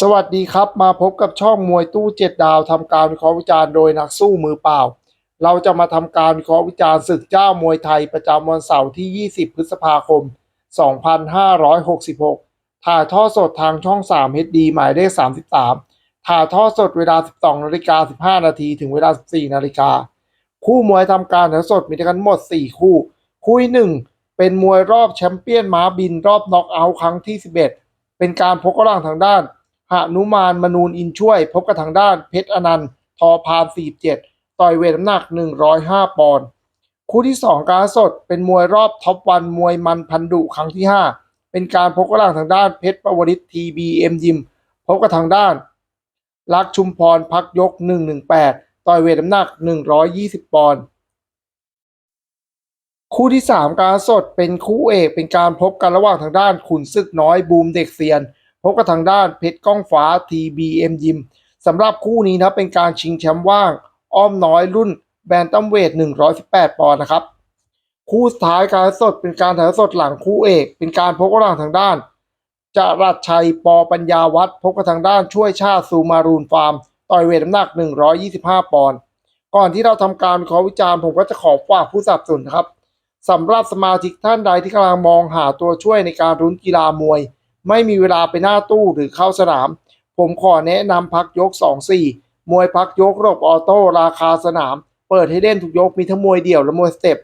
สวัสดีครับมาพบกับช่องมวยตู้เจ็ดดาวทำการวิเคราะห์วิจารณ์โดยนักสู้มือเปล่า เราจะมาทำการวิเคราะห์วิจารณ์ศึกเจ้ามวยไทยประจำวันเสาร์ที่ 20 พฤษภาคม 2566 ถ่ายทอดสดทางช่อง 3 HD หมายเลข 33 ถ่ายทอดสดเวลา 12 นาฬิกา 15 นาทีถึงเวลา 14 นาฬิกา คู่มวยทำการถ่ายสดมีทั้งหมด 4 คู่ คู่ที่หนึ่งเป็นมวยรอบแชมเปี้ยนม้าบินรอบน็อกเอาท์ครั้งที่ 11 เป็นการพบกำลังทางด้าน หนุมานมนูนอินช่วย พบกับทางด้านเพชรอนันต์ทอพาน47 ต่อยเวทน้ำหนัก 105 ปอนด์คู่ที่ 2 การสดเป็นมวยรอบท็อปวันมวยมันพันดุครั้งที่ 5 เป็นการพบกำลังทางด้านเพชรประวริศทีบีเอ็มยิม พบกับทางด้านลักชุมพรพักยก 118 ต่อยเวทน้ำหนัก 120 ปอนด์คู่ที่ 3 การสดเป็นคู่เอกเป็นการพบกันระหว่างทางด้านขุนศึกน้อยบูมเด็กเซียน พบกับทางด้านเพชรก้องฟ้า TBM ยิมสำหรับคู่นี้นะเป็นการชิงแชมป์ว่าง อ้อมน้อยรุ่นแบนตัมเวท 118 ปอนด์นะครับ คู่สุดท้ายการสดเป็นการถ่ายสดหลังคู่เอก เป็นการพบกันระหว่างทางด้านจรัสชัยปอปัญญาวัฒน์พบกับทางด้านช่วยชาติซูมารูนฟาร์ม ต่อยเวทน้ำหนัก 125 ปอนด์ก่อนที่เราทำการวิเคราะห์วิจารณ์ผมก็จะขอฝากผู้สนับสนุนะครับสำหรับสมาชิกท่านใดที่กำลังมองหาตัวช่วยในการรุ้นกีฬามวย ไม่มีเวลาไปหน้าตู้หรือเข้าสนาม ผมขอแนะนำพักยก 2-4 มวยพักยกระบบออโต้ราคาสนาม เปิดให้เล่นทุกยกมีทั้งมวยเดี่ยวและมวยสเต็ป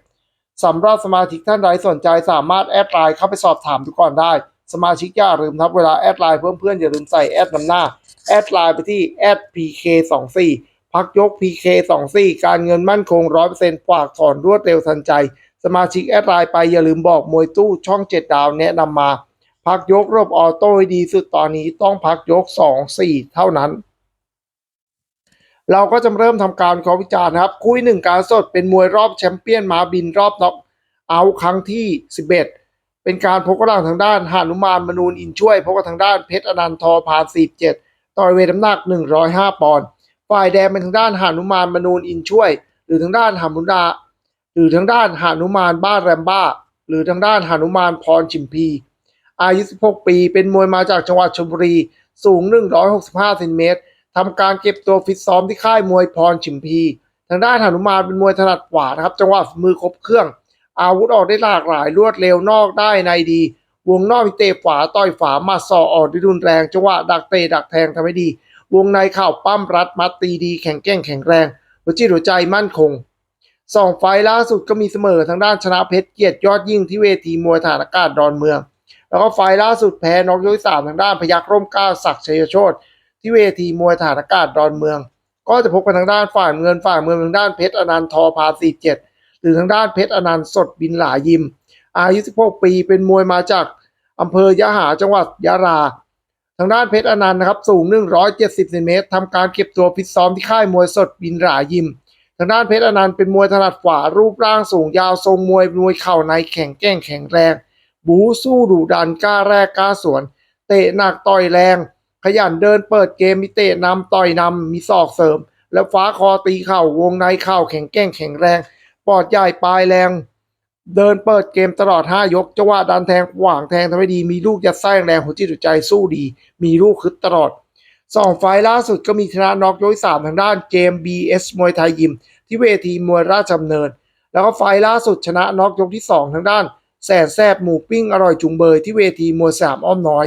สำหรับสมาชิกท่านใดสนใจสามารถแอดไลน์เข้าไปสอบถามทุกก่อนได้ สมาชิกอย่าลืมครับเวลาแอดไลน์เพื่อนเพื่อนๆอย่าลืมใส่แอดนำหน้า แอดไลน์ไปที่แอด PK24 พักยก PK24 การเงินมั่นคง 100%ฝากถอนรวดเร็วทันใจ สมาชิกแอดไลน์ไปอย่าลืมบอกมวยตู้ช่อง 7 ดาวแนะนำมา พักยกระบออโต้ดีสุดตอนนี้ต้องพักยก 2 4 เท่านั้น เราก็จะเริ่มทำการวิเคราะห์วิจารณ์ครับคู่หนึ่งการสดเป็นมวยรอบแชมเปี้ยนมาบินรอบน็อกเอาครั้งที่ 11 เป็นการพบกำลังทางด้านหานุมานมนูนอินช่วยพบกับทางด้านเพชรอนันต์ทอพาน47ต่อยเวทน้ำหนัก 105 ปอนด์ฝ่ายแดงเป็นทางด้านหานุมานมนูนอินช่วย หรือทางด้านหามุนดาหรือทางด้านหานุมานบ้านแรมบ้า หรือทางด้านหานุมานพรชิมพี อายุ 16 ปี เป็นมวยมาจากจังหวัดชลบุรี สูง 165เซนติเมตรทำการเก็บตัวฟิตซ้อมที่ค่ายมวยพรชิมพี ทางด้านหนุมานเป็นมวยถนัดขวานะครับ จังหวะมือครบเครื่อง อาวุธออกได้หลากหลายรวดเร็วนอกได้ในดี วงนอกมีเตะขวาต่อยฝามาศอออกได้รุนแรง จังหวะดักเตะดักแทงทำให้ดี วงในเข่าปั้มรัดมัดตีดี แข็งแกร่งแข็งแรงหัวจิตหัวใจมั่นคงสองไฟล์ล่าสุดก็มีเสมอทางด้านชนะเพชรเกียรติยอดยิ่งที่เวทีมวยฐานอากาศดอนเมือง แล้วก็ไฟล์ล่าสุดแพ้น็อกยกที่สามทางด้านพยัคฆ์ร่มก้าวศักดิ์ชัยโชตที่เวทีมวยฐานอากาศดอนเมือง ก็จะพบกันทางด้านฝ่ายเงินฝ่ายเมืองทางด้านเพชรอนันต์ทอพาสี่เจ็ดหรือทางด้านเพชรอนันต์สดบินหลายิม อายุ 16 ปีเป็นมวยมาจากอำเภอยะหาจังหวัดยะลาทางด้านเพชรอนันต์นะครับสูง 170เซนติเมตรทำการเก็บตัวฟิตซ้อมที่ค่ายมวยสดบินหลายิม ทางด้านเพชรอนันต์เป็นมวยถนัดขวารูปร่างสูงยาวทรงมวยมวยเข่าในแข็งแกร่งแข็งแรง บูสู้ดุดันกล้าแรกกล้าสวน เตะหนักต่อยแรง ขยันเดินเปิดเกมมีเตะนำต่อยนำมีศอกเสริม แล้วฟ้าคอตีเข่าวงในเข่าแข็งแกร่งแข็งแรงปอดใหญ่ปลายแรง เดินเปิดเกมตลอด 5 ยกจังหวะดันแทงขวางแทงทำให้ดี มีลูกยัดไส้แรงหัวจิตหัวใจสู้ดี มีลูกคึดตลอดสองไฟล์ล่าสุดก็มีชนะน็อกยกสามทางด้านเกม BS มวยไทยยิม ที่เวทีมวยราชดำเนิน แล้วก็ไฟล์ล่าสุดชนะน็อกยกที่ 2 ทางด้าน แสนแซบหมูปิ้งอร่อยจุงเบยที่เวทีมวยสามอ้อมน้อย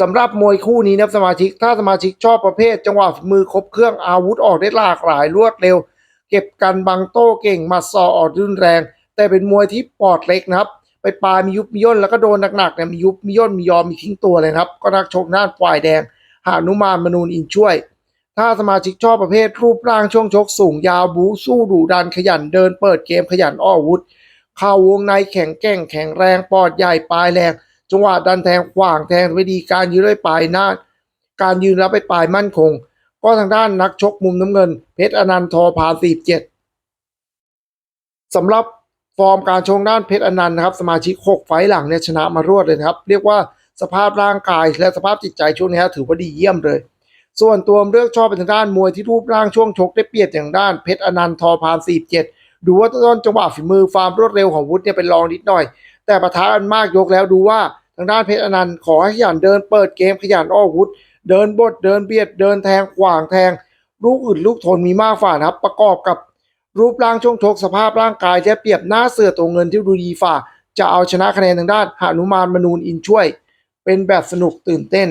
สำหรับมวยคู่นี้นะสมาชิกถ้าสมาชิกชอบประเภท จังหวะมือครบเครื่องอาวุธออกได้หลากหลายรวดเร็ว เก็บกันบังโต้เก่งมัดซอออกรุนแรง แต่เป็นมวยที่ปอดเล็กนะครับ ไปปลายมียุบมีย่นแล้วก็โดนหนักๆเนี่ยมียุบมีย่นมียอมมีทิ้งตัวเลยครับ ก็นักชกหน้าฝ่ายแดง หานุมานมนูนอินช่วย ถ้าสมาชิกชอบประเภทรูปร่างช่วงชกสูงยาวบูสู้ดุดันขยันเดินเปิดเกมขยันอ้อวุธ เข่าวงในแข็งแกร่งแข็งแรงปอดใหญ่ปลายแรง จังหวะดันแทงขวางแทงไว้ดีการยืนด้วยปลายหน้า การยืนแล้วไปปลายมั่นคง ก็ทางด้านนักชกมุมน้ำเงิน เพชรอนันต์ทอพาสีเจ็ดสำหรับฟอร์มการชงด้านเพชรอนันต์นะครับ สมาชิก 6 ไฟล์หลังเนี่ยชนะมารวดเลยนะครับ เรียกว่าสภาพร่างกายและสภาพจิตใจช่วงนี้ถือว่าดีเยี่ยมเลย ส่วนตัวเลือกชอบเป็นทางด้านมวยที่รูปร่างช่วงชกได้เปรียบอย่างด้านเพชรอนันต์ทอพานสีเจ็ ดูว่าต้นจังหวะฝีมือความรวดเร็วของวุฒิเนี่ยเป็นรองนิดหน่อย แต่ประทะกันมากยกแล้วดูว่าทางด้านเพชรอนันต์ขอให้ขยันเดินเปิดเกมขยันออกอาวุธเดินบดเดินเบียดเดินแทงขวางแทง ลูกอื่นลูกทนมีมากฝ่านะครับ ประกอบกับรูปร่างช่วงชกสภาพร่างกายจะเปรียบหน้าเสือตัวเงินที่ดูดีฝ่า จะเอาชนะคะแนนทางด้านหนุมานมนูนอินช่วย เป็นแบบสนุกตื่นเต้น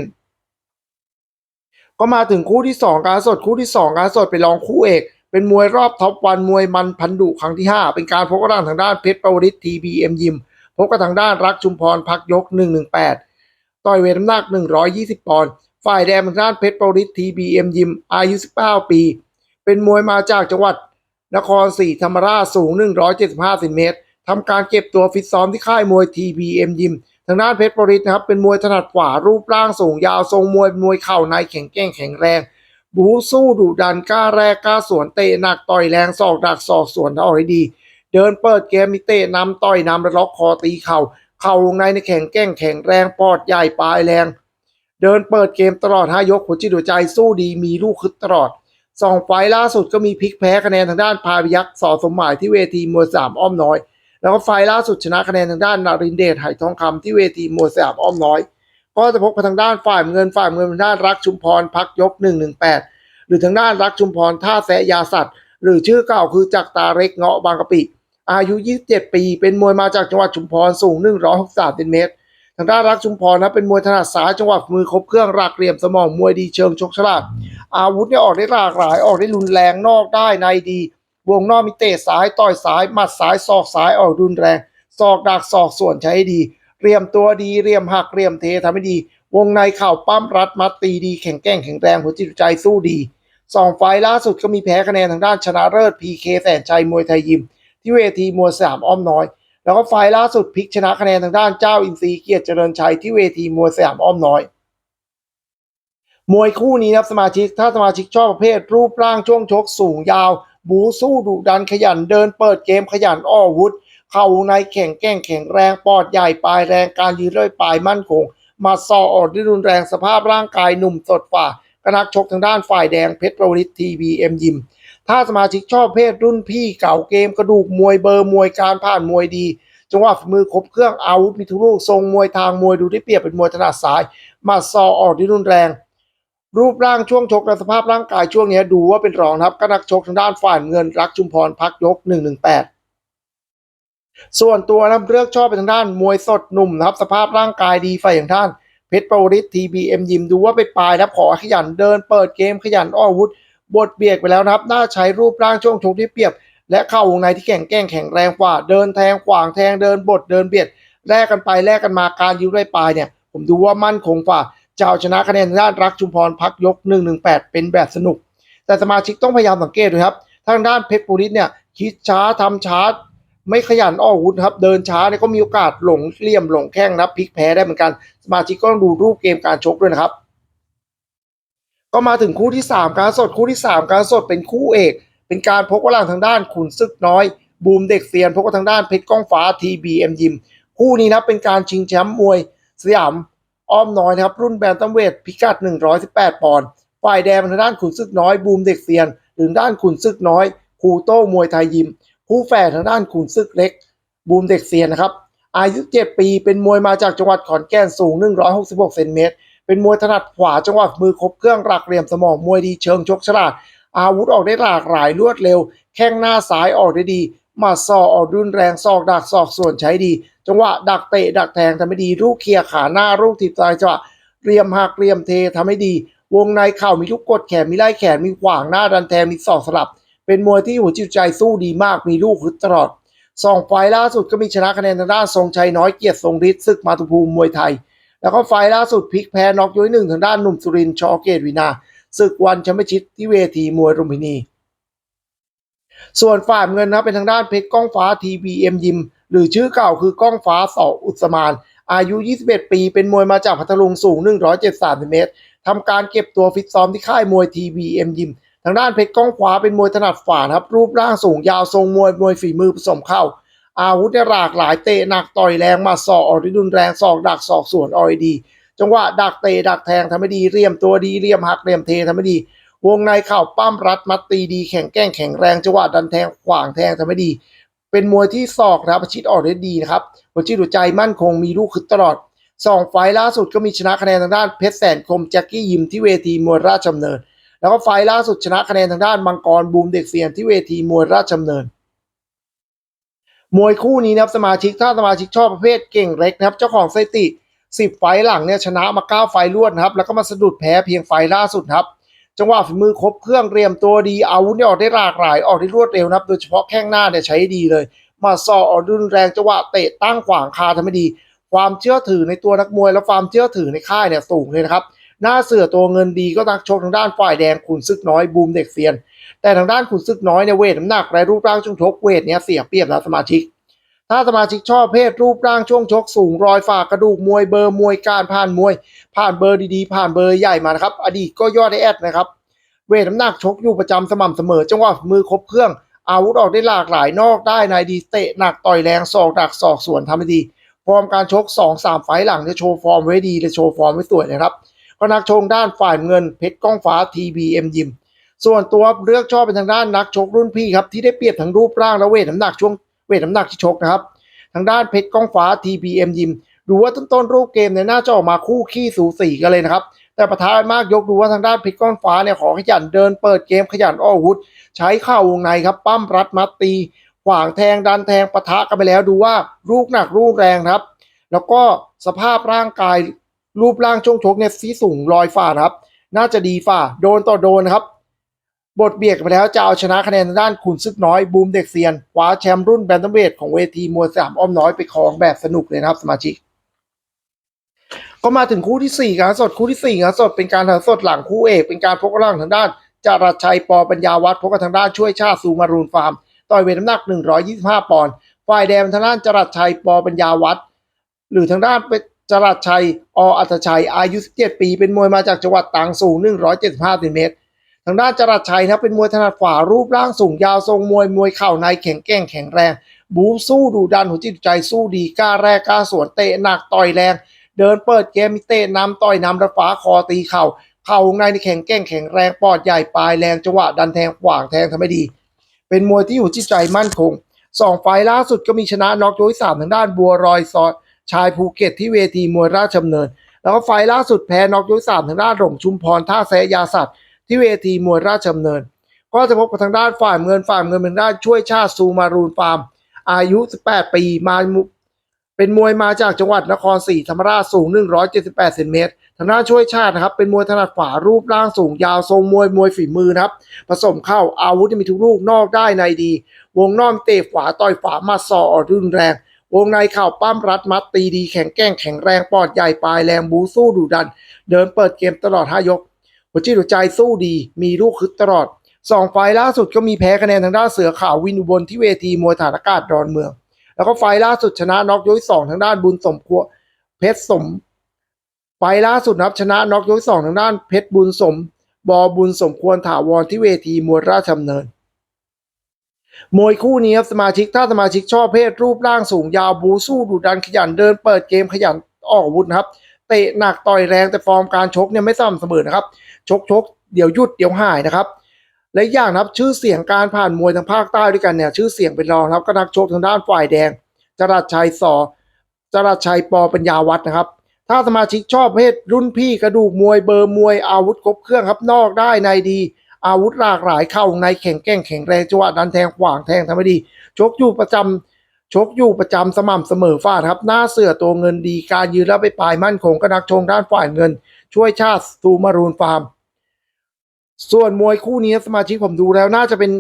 ก็มาถึงคู่ที่ 2 การสดคู่ที่ 2 การสดเป็นรองคู่เอก เป็นมวยรอบท็อปวันมวยมันพันดุครั้งที่ 5 เป็นการพบกันทางด้านเพชรประวริศทีบีเอ็มยิมพบกันทางด้านรักชุมพรพักยก 118 ต่อยเวทน้ำหนัก 120 ปอนด์ฝ่ายแดงทางด้านเพชรประวริศทีบีเอ็มยิมอายุ 19 ปี เป็นมวยมาจากจังหวัด นครศรีธรรมราชสูง 175เซนติเมตรทำการเก็บตัวฟิตซ้อมที่ค่ายมวย TBM ยิมทางด้านเพชรปริศนะครับเป็นมวยถนัดขวารูปร่างสูงยาวทรงมวยมวยเข่าในแข็งแกร่งแข็งแรง บูสู้ดุดันกล้าแรกกล้าสวนเตะหนักต่อยแรงศอกดักศอกสวนเอาให้ดี เดินเปิดเกมมีเตะนำต่อยนำและล็อกคอตีเข่าเข่าวงในในแข็งแกร่งแข็งแรงปอดใหญ่ปลายแรง เดินเปิดเกมตลอดห้ายกหัวจิตหัวใจสู้ดีมีลูกคึดตลอดสองไฟล์ล่าสุดก็มีพลิกแพ้คะแนนทางด้านพาพยักษ์สอสมหมายที่เวทีมวยสามอ้อมน้อย แล้วก็ไฟล์ล่าสุดชนะคะแนนทางด้านนารินเดชไหทองคำที่เวทีมวยสามอ้อมน้อย ก็จะพบกับทางด้านฝ่ายเงินฝ่ายเงินทางด้านรักชุมพรพักยก 118 หรือทางด้านรักชุมพรท่าแสยาสัตว์หรือชื่อเก่าคือจักรตาเล็กเงาะบางกะปิ อายุ 27 ปี เป็นมวยมาจากจังหวัดชุมพรสูง 163เซนติเมตร ทางด้านรักชุมพรนะเป็นมวยถนัดซ้ายจังหวะมือครบเครื่องรักเหลี่ยมสมองมวยดีเชิงชกฉลาดอาวุธเนี่ยออกได้หลากหลายออกได้รุนแรงนอกได้ในดี วงนอกมีเตะซ้ายต่อยซ้ายหมัดซ้ายศอกซ้ายออกรุนแรงศอกดักศอกส่วนใช้ดี เรียมตัวดีเรียมหักเรียมเททำให้ดี วงในเข่าปั้มรัดมัดตีดีแข็งแกร่งแข็งแรงหัวจิตใจสู้ดีสองไฟล์ล่าสุดก็มีแพ้คะแนนทางด้านชนะเลิศพีเคแสนชัยมวยไทยยิม ที่เวทีมวยสามอ้อมน้อย แล้วก็ไฟล์ล่าสุดพลิกชนะคะแนนทางด้านเจ้าอินทรีเกียรติเจริญชัยที่เวทีมวยสามอ้อมน้อย มวยคู่นี้นะครับสมาชิกถ้าสมาชิกชอบประเภท รูปร่างช่วงชกสูงยาว บูสู้ดุดันขยันเดินเปิดเกมขยันอ้อวุธ เข่าในแข็งแกร่งแข็งแรงปอดใหญ่ปลายแรงการยืนด้วยปลายมั่นคงมาซอออดด้วยรุนแรงสภาพร่างกายหนุ่มสดฝ่ากนักชกทางด้านฝ่ายแดงเพชรประวิตทีบีเอ็มยิม ถ้าสมาชิกชอบเพศรุ่นพี่เก่าเกมกระดูกมวยเบอร์มวยการผ่านมวยดีจังหวะฝีมือครบเครื่องอาวุธมีทุกลูกทรงมวยทางมวยดูได้เปรียบเป็นมวยถนัดซ้ายมาซอออกที่รุนแรง รูปร่างช่วงชกและสภาพร่างกายช่วงนี้ดูว่าเป็นรองครับกนักชกทางด้านฝ่ายเงินรักชุมพรพักยก 118 ส่วนตัวนะครับเลือกชอบไปทางด้านมวยสดหนุ่มนะครับ สภาพร่างกายดีฝ่ายอย่างท่านเพชรปวริศทีบีเอ็มยิมดูว่าเป็นปลายนะครับขอขยันเดินเปิดเกมขยันอ้ออาวุธบทเบียดไปแล้วนะครับ น่าใช้รูปร่างช่วงชกที่เปรียบ และเข้าวงในที่แข็งแกร่งแข็งแรงกว่า เดินแทงขวางแทงเดินบดเดินเบียดแลกกันไปแลกกันมาการยื้อด้ปลายเนี่ย ผมดูว่ามั่นคงกว่าจะเอาชนะคะแนนด้านรักชุมพรพักยก 118 เป็นแบบสนุก แต่สมาชิกต้องพยายามสังเกตด้วยครับทางด้านเพชรปุริศเนี่ยคิดช้าทำช้า ไม่ขยันอ้ออาวุธครับ เดินช้าเนี่ยก็มีโอกาสหลงเหลี่ยมหลงแข้งนับพลิกแพ้ได้เหมือนกันสมาชิกก็ต้องดูรูปเกมการชกด้วยนะครับ ก็มาถึงคู่ที่ 3 การสดคู่ที่ 3 การสดเป็นคู่เอก เป็นการพบกันหลังทางด้านขุนศึกน้อย บูมเด็กเซียนพบกันทางด้านเพชรก้องฟ้า TBM ยิมคู่นี้นะเป็นการชิงแชมป์มวยสยามอ้อมน้อยนะครับ รุ่นแบนตัมเวทพิกัด 118 ปอนด์ฝ่ายแดงทางด้านขุนศึกน้อยบูมเด็กเซียนหรือด้านขุนศึกน้อยครูโต้มวยไทยยิม คู่แฝดทางด้านขุนศึกเล็ก บูมเด็กเซียนนะครับ อายุ 7 ปี เป็นมวยมาจากจังหวัดขอนแก่นสูง 166เซนติเมตร เป็นมวยถนัดขวาจังหวะมือครบเครื่องรักเหลี่ยมสมองมวยดีเชิงชกฉลาด อาวุธออกได้หลากหลายรวดเร็ว แข้งหน้าซ้ายออกได้ดีหมาซอกออกรุนแรงซอกดักซอกส่วนใช้ดี จังหวะดักเตะดักแทงทำให้ดีลูกเคลียร์ขาหน้าลูกถีบซ้ายจังหวะเรียมหักเรียมเททำให้ดี วงในเข่ามีลูกกดแขนมีไล่แขนมีขวางหน้าดันแทงมีศอกสลับ เป็นมวยที่หัวจิตใจสู้ดีมากมีลูกฮึดตลอดสองไฟล์ล่าสุดก็มีชนะคะแนนทางด้านทรงชัยน้อยเกียรติทรงฤทธิ์ศึกมาตุภูมิมวยไทย แล้วก็ไฟล์ล่าสุดพลิกแพ้น็อกย้อยหนึ่งทางด้านหนุ่มสุรินทร์ชอเกตวินาศึกวันแชมเปี้ยนชิพที่เวทีมวยรุมพินี ส่วนฝ่ายเงินนะเป็นทางด้านเพชรก้องฟ้า TBM ยิม หรือชื่อเก่าคือก้องฟ้าสออุสมาน อายุ 21 ปี เป็นมวยมาจากพัทลุงสูง 173เซนติเมตรทำการเก็บตัวฟิตซ้อมที่ค่ายมวย TBM ยิม ทางด้านเพชรก้องฟ้าเป็นมวยถนัดฝ่าครับ รูปร่างสูงยาวทรงมวยมวยฝีมือผสมเข้า อาวุธเนี่ยหลากหลายเตะหนักต่อยแรงมาสอกออกที่รุนแรงสอกดักสอกสวนออยดี จังหวะดักเตะดักแทงทำให้ดีเรียมตัวดีเรียมหักเรียมเททำให้ดี วงในเข่าปั้มรัดมัดตีดีแข็งแกร่งแข็งแรงจังหวะดันแทงขวางแทงทำให้ดี เป็นมวยที่ศอกนะครับประชิดออกได้ดีนะครับหัวจิตหัวใจมั่นคงมีลูกคึดตลอดสองไฟล์ล่าสุดก็มีชนะคะแนนทางด้านเพชรแสนคมแจ็คกี้ยิมที่เวทีมวยราชดำเนิน แล้วก็ไฟล์ล่าสุดชนะคะแนนทางด้านมังกรบูมเด็กเซียนที่เวทีมวยราชดำเนิน มวยคู่นี้นะครับสมาชิกถ้าสมาชิกชอบประเภทเก่งเล็กนะครับ เจ้าของสถิติ10 ไฟล์หลังเนี่ยชนะมา 9 ไฟล์รวดนะครับ แล้วก็มาสะดุดแพ้เพียงไฟล์ล่าสุดครับ จังหวะฝีมือครบเครื่องเรียมตัวดีอาวุธเนี่ยออกได้หลากหลายออกได้รวดเร็วนะครับ โดยเฉพาะแข้งหน้าเนี่ยใช้ดีเลย มาซอออกรุนแรงจังหวะเตะตั้งขวางคาทำให้ดี ความเชื่อถือในตัวนักมวยและความเชื่อถือในค่ายเนี่ยสูงเลยนะครับ หน้าเสือตัวเงินดีก็นักชกทางด้านฝ่ายแดงขุนซึกน้อยบูมเด็กเซียน แต่ทางด้านขุนซึกน้อยเนี่ยเวทน้ำหนักและรูปร่างช่วงชกเวทเนี่ยเสียเปรียบนะสมาชิก ถ้าสมาชิกชอบเพศรูปร่างช่วงชกสูงรอยฝากกระดูกมวยเบอร์มวยการผ่านมวย ผ่านเบอร์ดีๆ ผ่านเบอร์ใหญ่มานะครับอดีตก็ยอดได้แอดนะครับเวทน้ำหนักชกอยู่ประจำสม่ำเสมอจังหวะมือครบเครื่องอาวุธออกได้หลากหลายนอกได้ในดีเตะหนักต่อยแรงศอกดักศอกสวนทำให้ดี ฟอร์มการชก 2 3 ไฟหลังจะโชว์ฟอร์มไว้ดีและโชว์ฟอร์มไว้สวยนะครับ ก็นักชกด้านฝ่ายเงินเพชรก้องฟ้า TBM ยิม ส่วนตัวเลือกชอบเป็นทางด้านนักชกรุ่นพี่ครับที่ได้เปรียบทั้งรูปร่างและเวทน้ำหนักช่วงเวทน้ำหนักที่ชกนะครับ ทางด้านเพชรก้องฟ้า TPM ยิมดูว่าต้นต้นรูปเกมเนี่ยน่าจะออกมาคู่ขี้สูสีกันเลยนะครับ แต่ประธานมากยกดูว่าทางด้านเพชรก้องฟ้าเนี่ยขอขยันเดินเปิดเกมขยันอ้ออาวุธ ใช้เข่าวงในครับปั้มรัดมัดตีขวางแทงดันแทงปะทะกันไปแล้วดูว่ารูปหนักรูปแรงครับ แล้วก็สภาพร่างกาย รูปร่างช่วงชกเนี่ยซีสูงลอยฝ่านะครับ น่าจะดีฝ่าโดนต่อโดนนะครับ บทเบียดกันไปแล้วจะเอาชนะคะแนนด้านขุนซึกน้อยบูมเด็กเซียนคว้าแชมป์รุ่นแบนตัมเวทของเวทีมวยสามอ้อมน้อยไปครองแบบสนุกเลยนะครับสมาชิก ก็มาถึงคู่ที่สี่การสดคู่ที่สี่การสดเป็นการถ่ายสดหลังคู่เอกเป็นการพกกำลังทางด้านจารัชัยปอปัญญาวัฒน์พกกับทางด้านช่วยชาติซูมารูนฟาร์ม ต่อยเวทน้ำหนัก 125 ปอนด์ ฝ่ายแดงทางด้านจรัชชัยปอปัญญาวัฒน์หรือทางด้านเป็น จรัชชัย ออัตชัย อายุ 17 ปี เป็นมวยมาจากจังหวัดตรังสูง 175เซนติเมตร ทางด้านจรัสชัยนะเป็นมวยถนัดขวารูปร่างสูงยาวทรงมวยมวยเข่าในแข็งแกร่งแข็งแรง บู๊สู้ดูดันหัวจิตใจสู้ดีกล้าแรกกล้าสวนเตะหนักต่อยแรง เดินเปิดเกมมีเตะนำต่อยนำระฟ้าคอตีเข่าเข่าในแข็งแกร่งแข็งแรงปอดใหญ่ปลายแรงจังหวะดันแทงขวางแทงทำให้ดี เป็นมวยที่อยู่จิตใจมั่นคงสองไฟล์ล่าสุดก็มีชนะน็อกยกที่สามทางด้านบัวรอยซอ ชายภูเก็ตที่เวทีมวยราชดำเนิน แล้วก็ไฟล์ล่าสุดแพ้น็อกยกที่สามทางด้านหลงชุมพรท่าแซยาสัตว์ที่เวทีมวยราชดำเนิน ก็จะพบกับทางด้านฝ่ายเงินฝ่ายเงินเป็นด้านช่วยชาติซูมารูนฟาร์ม อายุ 18 ปีมาเป็นมวยมาจากจังหวัดนครศรีธรรมราชสูง 178เซนติเมตรทางด้านช่วยชาตินะครับ เป็นมวยถนัดขวารูปร่างสูงยาวทรงมวยมวยฝีมือนะครับ ผสมเข้าอาวุธจะมีทุกลูกนอกได้ในดี วงนอกเตะขวาต่อยขวามาซออรุนแรง วงในเข่าปั้มรัดมัดตีดีแข็งแกร่งแข็งแรงปอดใหญ่ปลายแรงบูสู้ดุดัน เดินเปิดเกมตลอด5ยก หัวจิตหัวใจสู้ดีมีลูกคึดตลอดสองไฟล์ล่าสุดก็มีแพ้คะแนนทางด้านเสือขาววินอุบลที่เวทีมวยฐานอากาศดอนเมือง แล้วก็ไฟล์ล่าสุดชนะน็อกยกที่สองทางด้านบุญสมควรเพชรสม ไฟล์ล่าสุดนับชนะน็อกยกที่สองทางด้านเพชรบุญสม บอบุญสมควรถาวรที่เวทีมวยราชดำเนิน มวยคู่นี้ครับสมาชิกถ้าสมาชิกชอบเพศรูปร่างสูงยาวบูสู้ดุดันขยันเดินเปิดเกมขยันออกอาวุธนะครับเตะหนักต่อยแรงแต่ฟอร์มการชกเนี่ยไม่สม่ำเสมอนะครับ ชกชกเดี๋ยวหยุดเดี๋ยวหายนะครับ และอย่างนะครับชื่อเสียงการผ่านมวยทางภาคใต้ด้วยกันเนี่ยชื่อเสียงเป็นรองครับก็นักชกทางด้านฝ่ายแดง จรัสชัยสอจรัสชัยปอปัญญาวัฒน์นะครับ ถ้าสมาชิกชอบเพศรุ่นพี่กระดูกมวยเบอร์มวยอาวุธครบเครื่องครับนอกได้ในดี อาวุธหลากหลายเข้าในแข็งแกร่งแข็งแรงจังหวะดันแทงขวางแทงทำให้ดี ชกอยู่ประจำชกอยู่ประจำสม่ำเสมอฟาดครับ หน้าเสือตัวเงินดีการยืนแล้วไปปลายมั่นคงก็นักชงด้านฝ่ายเงิน ช่วยชาติซูมารูนฟาร์ม ส่วนมวยคู่นี้สมาชิกผมดูแล้วน่าจะเป็น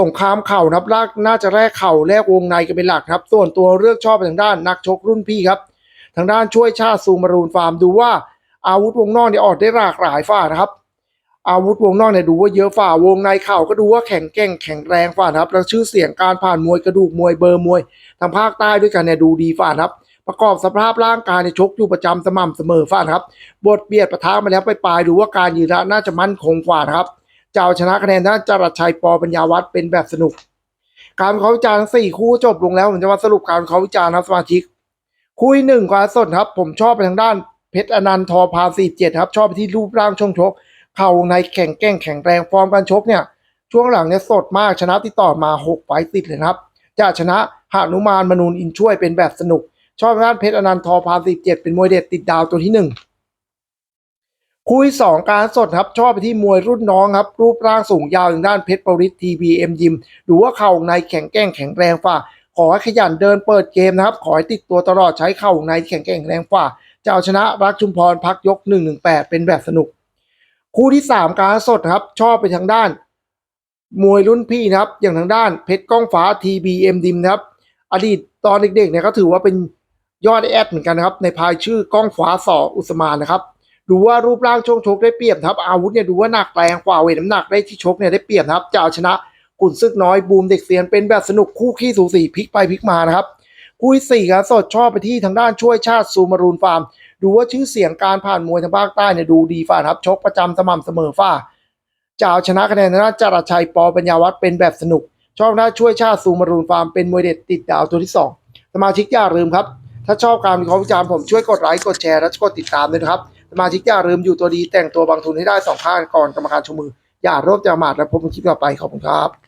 สงครามเข่านะครับลากน่าจะแลกเข่าแลกวงในกันเป็นหลักครับ ส่วนตัวเลือกชอบไปทางด้านนักชกรุ่นพี่ครับ ทางด้านช่วยชาติซูมารูนฟาร์มดูว่าอาวุธวงนอกเนี่ยออกได้หลากหลายฝ่านะครับ อาวุธวงนอกเนี่ยดูว่าเยอะฝ่าวงในเข่าก็ดูว่าแข็งแกร่งแข็งแรงฝ่านะครับแล้วชื่อเสียงการผ่านมวยกระดูกมวยเบอร์มวยทางภาคใต้ด้วยกันเนี่ยดูดีฝ่านะครับ ประกอบสภาพร่างกายเนี่ยชกอยู่ประจำสม่ำเสมอฝ่านะครับ บทเบียดประทะมาแล้วไปปลายดูว่าการยืนระน่าจะมั่นคงกว่านะครับจะเอาชนะคะแนนด้านจรัสชัยปอปัญญาวัฒน์เป็นแบบสนุก การเคราวิจารณ์ทั้งสี่คู่จบลงแล้วผมจะมาสรุปการเคราวิจารณ์นะครับสมาชิกคู่หนึ่งกว่าสดครับ ผมชอบไปทางด้านเพชรอนันต์ทอพาสี่เจ็ดครับ ชอบไปที่รูปร่างช่วงชก เข่าในแข็งแกร่งแข็งแรงฟอร์มการชกเนี่ย ช่วงหลังเนี่ยสดมากชนะติดต่อมา 6 ไฟติดเลยครับ จะชนะหานุมานมนูนอินช่วยเป็นแบบสนุก ชอบงด้านเพชรอนันต์ทอพานสิบเจ็ดเป็นมวยเด็ดติดดาวตัวที่หนึ่งคุยสองการสดครับชอบไปที่มวยรุ่นน้องครับ รูปร่างสูงยาวทางด้านเพชรปริศทีบีเอ็มยิมดูว่าเข่าในแข็งแกร่งแข็งแรงฝ่าขอให้ขยันเดินเปิดเกมนะครับ ขอให้ติดตัวตลอดใช้เข่าในแข็งแกร่งแรงฝ่าจะเอาชนะรักชุมพรพักยก 118 เป็นแบบสนุก คู่ที่3การสดครับ ชอบไปทางด้าน มวยรุ่นพี่นะครับ อย่างทางด้านเพชรก้องฟ้า TBM ดิมนะครับ อดีตตอนเด็กๆเนี่ยก็ถือว่าเป็นยอดแอดเหมือนกันนะครับ ในภายชื่อก้องฟ้าสออุสมานนะครับดูว่ารูปร่างช่วงชกได้เปรียบครับอาวุธเนี่ยดูว่าหนักแรงกว่าเวทน้ำหนักได้ที่ชกเนี่ยได้เปรียบครับจะเอาชนะขุนซึกน้อยบูมเด็กเซียนเป็นแบบสนุกคู่ขี้สูสีพลิกไปพลิกมานะครับคู่ที่สี่ครับสดชอบไปที่ทางด้านช่วยชาติซูมารูนฟาร์ม ดูว่าชื่อเสียงการผ่านมวยทางภาคใต้เนี่ยดูดีฝ่าครับชกประจำสม่ำเสมอฝ่าจะเอาชนะคะแนนทางด้าจรัสชัยปอปัญญาวัฒน์เป็นแบบสนุก ชอบหน้าช่วยชาติซูมารูนฟาร์มเป็นมวยเด็ดติดดาวตัวที่สองสมาชิกอย่าลืมครับ ถ้าชอบการวิเคราะห์วิจารณ์ผมช่วยกดไลค์กดแชร์และกดติดตามด้วยนะครับสมาชิกอย่าลืมอยู่ตัวดีแต่งตัวบางทุนให้ได้สองข้างก่อนกรรมการชมมือ อย่าโรคจะหมาดและพบกันคลิปต่อไปขอบคุณครับ